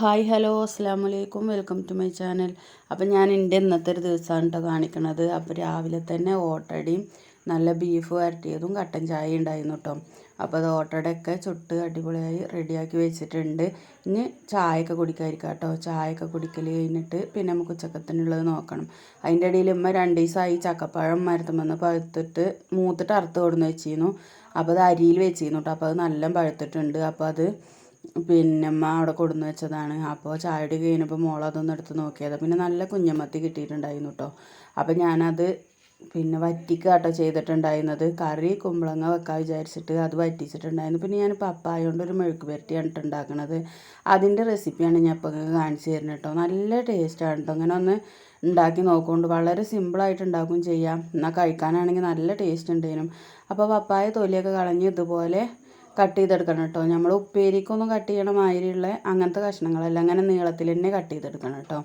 Hi hello അസ്സാം വലൈക്കും welcome to my channel. അപ്പം ഞാൻ എന്റെ ഇന്നത്തെ ഒരു ദിവസമാണ് കേട്ടോ കാണിക്കണത്. അപ്പോൾ രാവിലെ തന്നെ ഓട്ടടയും നല്ല ബീഫ് വരട്ടിയതും കട്ടൻ ചായ ഉണ്ടായിരുന്നു കേട്ടോ അപ്പോൾ അത് ഓട്ടടയൊക്കെ ചുട്ട് അടിപൊളിയായി റെഡിയാക്കി വെച്ചിട്ടുണ്ട്. ഇനി ചായയൊക്കെ കുടിക്കാതിരിക്കാം കേട്ടോ ചായയൊക്കെ കുടിക്കൽ കഴിഞ്ഞിട്ട് പിന്നെ നമുക്ക് ഉച്ചക്കത്തിനുള്ളത് നോക്കണം. അതിന്റെ ഇടയിൽ ഉമ്മ രണ്ട് ദിവസമായി ചക്കപ്പഴം മരത്തുമെന്ന് പഴുത്തിട്ട് മൂത്തിട്ട് അറുത്ത് കൊടുന്ന് വെച്ചിരുന്നു. അപ്പോൾ അത് അരിയിൽ വെച്ചിരുന്നു കേട്ടോ അപ്പോൾ അത് നല്ല പഴുത്തിട്ടുണ്ട്. അപ്പോൾ അത് പിന്നെ അമ്മ അവിടെ കൊടുന്ന് വെച്ചതാണ്. അപ്പോൾ ചായയുടെ കഴിഞ്ഞപ്പോൾ മോൾ അതൊന്ന് എടുത്ത് നോക്കിയത്. പിന്നെ നല്ല കുഞ്ഞമത്തി കിട്ടിയിട്ടുണ്ടായിരുന്നു കേട്ടോ അപ്പോൾ ഞാനത് പിന്നെ വറ്റിക്കാട്ടോ കേട്ടോ ചെയ്തിട്ടുണ്ടായിരുന്നത്. കറി കുമ്പളങ്ങ വെക്കാൻ വിചാരിച്ചിട്ട് അത് വറ്റിച്ചിട്ടുണ്ടായിരുന്നു. പിന്നെ ഞാൻ പപ്പായ കൊണ്ട് ഒരു മെഴുക്ക് പുരട്ടിയാണ് ഉണ്ടാക്കുന്നത് അതിന്റെ റെസിപ്പിയാണ് ഞാൻ ഇപ്പോൾ കാണിച്ചു തരുന്നത് കേട്ടോ നല്ല ടേസ്റ്റാണ് കേട്ടോ അങ്ങനെ ഒന്ന് ഉണ്ടാക്കി നോക്കുകൊണ്ട് വളരെ സിമ്പിളായിട്ട് ഉണ്ടാക്കുകയും ചെയ്യാം. എന്നാൽ കഴിക്കാനാണെങ്കിൽ നല്ല ടേസ്റ്റ് ഉണ്ടായിരുന്നു അപ്പോൾ പപ്പായ തൊലിയൊക്കെ കളഞ്ഞ് ഇതുപോലെ കട്ട് ചെയ്തെടുക്കണം കേട്ടോ. നമ്മൾ ഉപ്പേരിക്കൊന്നും കട്ട് ചെയ്യണ മാതിരിയുള്ള അങ്ങനത്തെ കഷ്ണങ്ങളല്ല അങ്ങനെ നീളത്തിൽ തന്നെ കട്ട് ചെയ്തെടുക്കണം കേട്ടോ.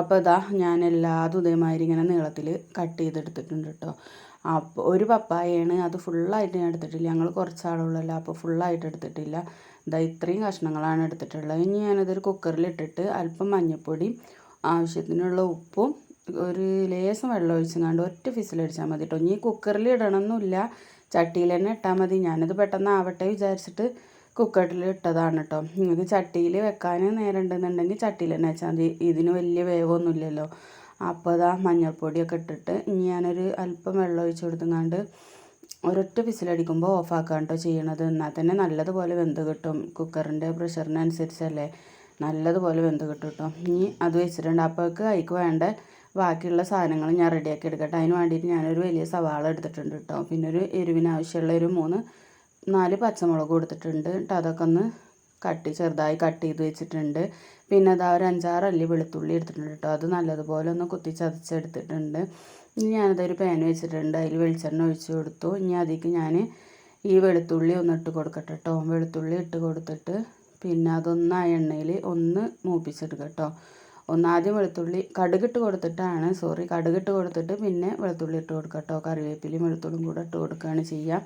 അപ്പോൾ ഇതാ ഞാൻ എല്ലാതും ഇതേമാതിരി ഇങ്ങനെ നീളത്തിൽ കട്ട് ചെയ്തെടുത്തിട്ടുണ്ട് കേട്ടോ. അപ്പോൾ ഒരു പപ്പായയാണ് അത് ഫുള്ളായിട്ട് ഞാൻ എടുത്തിട്ടില്ല. ഞങ്ങൾ കുറച്ചാളുള്ളല്ലോ അപ്പോൾ ഫുള്ളായിട്ട് എടുത്തിട്ടില്ല. ഇതാ ഇത്രയും കഷ്ണങ്ങളാണ് എടുത്തിട്ടുള്ളത്. ഇനി ഞാനതൊരു കുക്കറിലിട്ടിട്ട് അല്പം മഞ്ഞൾപ്പൊടി ആവശ്യത്തിനുള്ള ഉപ്പും ഒരു ലേസം വെള്ളം ഒഴിച്ചങ്ങാണ്ട് ഒറ്റ ഫിസിലടിച്ചാൽ മതി കേട്ടോ. ഇനി കുക്കറിൽ ഇടണമെന്നില്ല ചട്ടിയിൽ തന്നെ ഇട്ടാൽ മതി. ഞാനത് പെട്ടെന്ന് ആവട്ടെ വിചാരിച്ചിട്ട് കുക്കറിൽ ഇട്ടതാണ് കേട്ടോ നിങ്ങൾക്ക് ചട്ടിയിൽ വെക്കാൻ നേരം ഉണ്ടെന്നുണ്ടെങ്കിൽ ചട്ടിയിൽ തന്നെ വെച്ചാൽ മതി. ഇതിന് വലിയ വേവൊന്നുമില്ലല്ലോ. അപ്പോൾ അതാ മഞ്ഞൾപ്പൊടിയൊക്കെ ഇട്ടിട്ട് ഇനി ഞാനൊരു അല്പം വെള്ളം ഒഴിച്ച് കൊടുത്തുങ്ങാണ്ട് ഒരൊറ്റ വിസിലടിക്കുമ്പോൾ ഓഫാക്കാൻ കേട്ടോ ചെയ്യണത്. എന്നാൽ തന്നെ നല്ലതുപോലെ വെന്ത് കിട്ടും. കുക്കറിന്റെ പ്രഷറിനനുസരിച്ചല്ലേ നല്ലതുപോലെ വെന്ത് കിട്ടും കേട്ടോ ഇനി അത് വെച്ചിട്ടുണ്ട്. അപ്പോഴേക്ക് അതിക്ക് വേണ്ട ബാക്കിയുള്ള സാധനങ്ങൾ ഞാൻ റെഡിയാക്കി എടുക്കട്ടെ. അതിന് വേണ്ടിയിട്ട് ഞാനൊരു വലിയ സവാള എടുത്തിട്ടുണ്ട് കേട്ടോ പിന്നെ ഒരു എരിവിന് ആവശ്യമുള്ള ഒരു മൂന്ന് നാല് പച്ചമുളക് കൊടുത്തിട്ടുണ്ട് കേട്ടോ അതൊക്കെ ഒന്ന് കട്ട് ചെറുതായി കട്ട് ചെയ്ത് വെച്ചിട്ടുണ്ട്. പിന്നെ അതാ ഒരു അഞ്ചാറ് അല്ലി വെളുത്തുള്ളി എടുത്തിട്ടുണ്ട് കേട്ടോ അത് നല്ലതുപോലെ ഒന്ന് കുത്തി ചതച്ചെടുത്തിട്ടുണ്ട്. ഇനി ഞാനതൊരു പാൻ വെച്ചിട്ടുണ്ട്. അതിൽ വെളിച്ചെണ്ണ ഒഴിച്ച് കൊടുത്തു. ഇനി അതിലേക്ക് ഞാൻ ഈ വെളുത്തുള്ളി ഒന്ന് ഇട്ട് കൊടുക്കട്ടെ കേട്ടോ വെളുത്തുള്ളി ഇട്ട് കൊടുത്തിട്ട് പിന്നെ അതൊന്ന് ആ എണ്ണയിൽ ഒന്ന് മൂപ്പിച്ചെടുക്കുക ഒന്നാദ്യം വെളുത്തുള്ളി കടുകിട്ട് കൊടുത്തിട്ടാണ് സോറി കടുകിട്ട് കൊടുത്തിട്ട് പിന്നെ വെളുത്തുള്ളി ഇട്ട് കൊടുക്കുക കേട്ടോ. കറിവേപ്പിലയും വെളുത്തുള്ളിയും കൂടെ ഇട്ട് കൊടുക്കുകയാണ് ചെയ്യുക.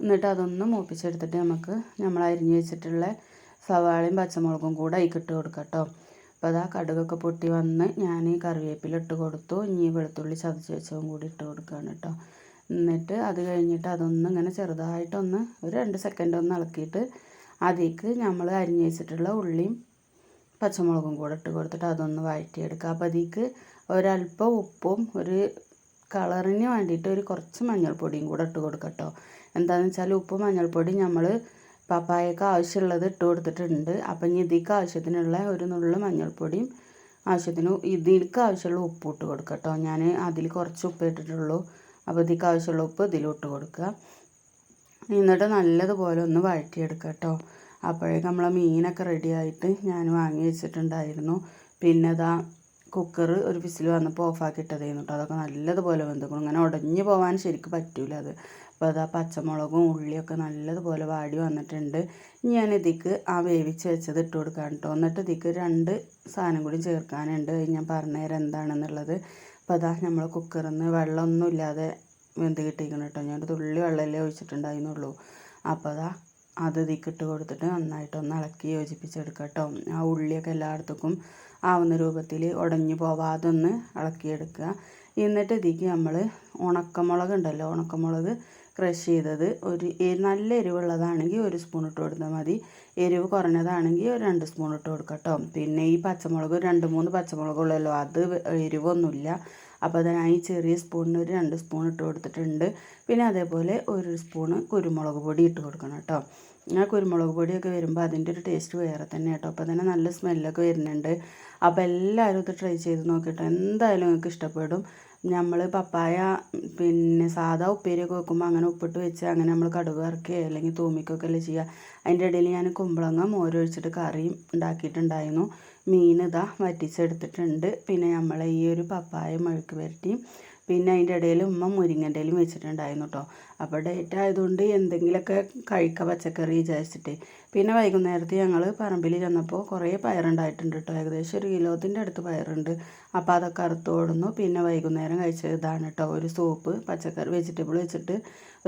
എന്നിട്ട് അതൊന്ന് മൂപ്പിച്ചെടുത്തിട്ട് നമുക്ക് നമ്മൾ അരിഞ്ഞ് വെച്ചിട്ടുള്ള സവാളയും പച്ചമുളകും കൂടെ അതിക്കിട്ട് കൊടുക്കുക കേട്ടോ. അപ്പോൾ അതാ കടുകൊക്കെ പൊട്ടി വന്ന് ഞാൻ ഈ കറിവേപ്പില ഇട്ട് കൊടുത്തു. ഇനി വെളുത്തുള്ളി ചതച്ച് വെച്ചതും കൂടി ഇട്ട് കൊടുക്കുകയാണ് കേട്ടോ. എന്നിട്ട് അത് കഴിഞ്ഞിട്ട് അതൊന്ന് ഇങ്ങനെ ചെറുതായിട്ടൊന്ന് ഒരു രണ്ട് സെക്കൻഡ് ഒന്ന് ഇളക്കിയിട്ട് അതിലേക്ക് നമ്മൾ അരിഞ്ഞ് വെച്ചിട്ടുള്ള ഉള്ളിയും പച്ചമുളകും കൂടെ ഇട്ട് കൊടുത്തിട്ട് അതൊന്ന് വഴറ്റിയെടുക്കുക. അപ്പോൾ അതിലേക്ക് ഒരല്പം ഉപ്പും ഒരു കളറിന് വേണ്ടിയിട്ട് ഒരു കുറച്ച് മഞ്ഞൾപ്പൊടിയും കൂടെ ഇട്ട് കൊടുക്കുക കേട്ടോ. എന്താണെന്ന് വെച്ചാൽ ഉപ്പ് മഞ്ഞൾപ്പൊടി നമ്മൾ പപ്പായക്ക് ആവശ്യമുള്ളത് ഇട്ട് കൊടുത്തിട്ടുണ്ട്. അപ്പം ഇനി ഇതിക്ക് ആവശ്യത്തിനുള്ള ഒരു നുള്ളു മഞ്ഞൾപ്പൊടിയും ആവശ്യത്തിന് ഇതിലേക്ക് ആവശ്യമുള്ള ഉപ്പ് ഇട്ട് കൊടുക്കുക കേട്ടോ. ഞാൻ അതിൽ കുറച്ച് ഉപ്പ് ഇട്ടിട്ടുള്ളൂ. അപ്പോൾ ഇതിക്ക് ആവശ്യമുള്ള ഉപ്പ് ഇതിലിട്ട് കൊടുക്കുക. എന്നിട്ട് നല്ലതുപോലെ ഒന്ന് വഴറ്റിയെടുക്കുക കേട്ടോ. അപ്പോഴേക്കും നമ്മളെ മീനൊക്കെ റെഡിയായിട്ട് ഞാൻ വാങ്ങി വെച്ചിട്ടുണ്ടായിരുന്നു. പിന്നെ അതാ കുക്കർ ഒരു വിസിൽ വന്നപ്പോൾ ഓഫാക്കി ഇട്ടതായിരുന്നു കേട്ടോ അതൊക്കെ നല്ലതുപോലെ വെന്തക്കണം ഇങ്ങനെ ഉടഞ്ഞു പോകാൻ ശരിക്കും പറ്റൂല അത്. അപ്പോൾ അതാ പച്ചമുളകും ഉള്ളിയൊക്കെ നല്ലതുപോലെ വാടി വന്നിട്ടുണ്ട്. ഇനി ഞാൻ ഇതിക്ക് ആ വേവിച്ച് വെച്ചത് ഇട്ട് കൊടുക്കാൻ കേട്ടോ എന്നിട്ട് ഇതിക്ക് രണ്ട് സാധനം കൂടി ചേർക്കാനുണ്ട്. ഞാൻ പറഞ്ഞുതരാം എന്താണെന്നുള്ളത്. അപ്പോൾ അതാ നമ്മൾ കുക്കറിൽ നിന്ന് വെള്ളമൊന്നും ഇല്ലാതെ വെന്ത് കിട്ടിയിരിക്കണം കേട്ടോ ഞാനൊരു തുള്ളി വെള്ളമല്ലേ ഒഴിച്ചിട്ടുണ്ടായിരുന്നുള്ളൂ. അപ്പോൾ അതാ അത് ഇതിക്കിട്ട് കൊടുത്തിട്ട് നന്നായിട്ടൊന്ന് ഇളക്കി യോജിപ്പിച്ചെടുക്കുക കേട്ടോ ആ ഉള്ളിയൊക്കെ എല്ലായിടത്തേക്കും ആവുന്ന രൂപത്തിൽ ഉടഞ്ഞു പോവാതെ ഒന്ന് ഇളക്കിയെടുക്കുക. എന്നിട്ട് ഇതിക്ക് നമ്മൾ ഉണക്കമുളക് ഉണ്ടല്ലോ ഉണക്കമുളക് ക്രഷ് ചെയ്തത് ഒരു നല്ല എരിവുള്ളതാണെങ്കിൽ ഒരു സ്പൂൺ ഇട്ട് കൊടുത്താൽ മതി. എരിവ് കുറഞ്ഞതാണെങ്കിൽ ഒരു രണ്ട് സ്പൂൺ ഇട്ട് കൊടുക്കാം കേട്ടോ പിന്നെ ഈ പച്ചമുളക് രണ്ട് മൂന്ന് പച്ചമുളകുള്ളല്ലോ അത് എരിവൊന്നുമില്ല. അപ്പോൾ അതിനായി ചെറിയ സ്പൂണിന് ഒരു രണ്ട് സ്പൂൺ ഇട്ട് കൊടുത്തിട്ടുണ്ട്. പിന്നെ അതേപോലെ ഒരു സ്പൂണ് കുരുമുളക് പൊടി ഇട്ട് കൊടുക്കണം കേട്ടോ. ആ കുരുമുളക് പൊടിയൊക്കെ വരുമ്പോൾ അതിന്റെ ഒരു ടേസ്റ്റ് വേറെ തന്നെ കേട്ടോ. അപ്പോൾ തന്നെ നല്ല സ്മെല്ലൊക്കെ വരുന്നുണ്ട്. അപ്പോൾ എല്ലാവരും ഇത് ട്രൈ ചെയ്ത് നോക്കിയിട്ടോ എന്തായാലും നിങ്ങൾക്ക് ഇഷ്ടപ്പെടും. നമ്മൾ പപ്പായ പിന്നെ സാധാ ഉപ്പേരിയൊക്കെ വെക്കുമ്പോൾ അങ്ങനെ ഉപ്പിട്ട് വെച്ച് അങ്ങനെ നമ്മൾ കടുക് ഇറക്കുകയോ അല്ലെങ്കിൽ തൂമിക്കൊക്കെ അല്ലേ ചെയ്യുക. അതിന്റെ ഇടയിൽ ഞാൻ കുമ്പളങ്ങ മോരൊഴിച്ചിട്ട് കറിയും ഉണ്ടാക്കിയിട്ടുണ്ടായിരുന്നു. മീൻ ഇതാ വറ്റിച്ചെടുത്തിട്ടുണ്ട്. പിന്നെ നമ്മൾ ഈ ഒരു പപ്പായ മെഴുക്ക് പുരട്ടിയും പിന്നെ അതിന്റെ ഇടയിൽ ഉമ്മ മുരിങ്ങന്റെ ഇലയും വെച്ചിട്ടുണ്ടായിരുന്നു കേട്ടോ അപ്പോൾ ഡേറ്റ് ആയതുകൊണ്ട് എന്തെങ്കിലുമൊക്കെ കഴിക്കുക പച്ചക്കറി വിചാരിച്ചിട്ട്. പിന്നെ വൈകുന്നേരത്ത് ഞങ്ങൾ പറമ്പിൽ ചെന്നപ്പോൾ കുറേ പയറുണ്ടായിട്ടുണ്ട് കേട്ടോ ഏകദേശം ഒരു കിലോത്തിന്റെ അടുത്ത് പയറുണ്ട്. അപ്പോൾ അതൊക്കെ അറുത്ത് ഓടുന്നു പിന്നെ വൈകുന്നേരം കഴിച്ചത് ഇതാണ് കേട്ടോ ഒരു സൂപ്പ് പച്ചക്കറി വെജിറ്റബിൾ വെച്ചിട്ട്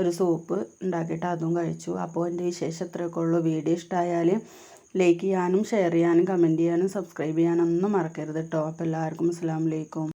ഒരു സൂപ്പ് ഉണ്ടാക്കിയിട്ട് അതും കഴിച്ചു. അപ്പോൾ എന്റെ വിശേഷം ഇത്രയൊക്കെ ഉള്ളൂ. വീഡിയോ ഇഷ്ടമായാൽ ലൈക്ക് ചെയ്യാനും ഷെയർ ചെയ്യാനും കമന്റ് ചെയ്യാനും സബ്സ്ക്രൈബ് ചെയ്യാനൊന്നും മറക്കരുത് കേട്ടോ അപ്പോൾ എല്ലാവർക്കും അസ്സാം വലൈക്കും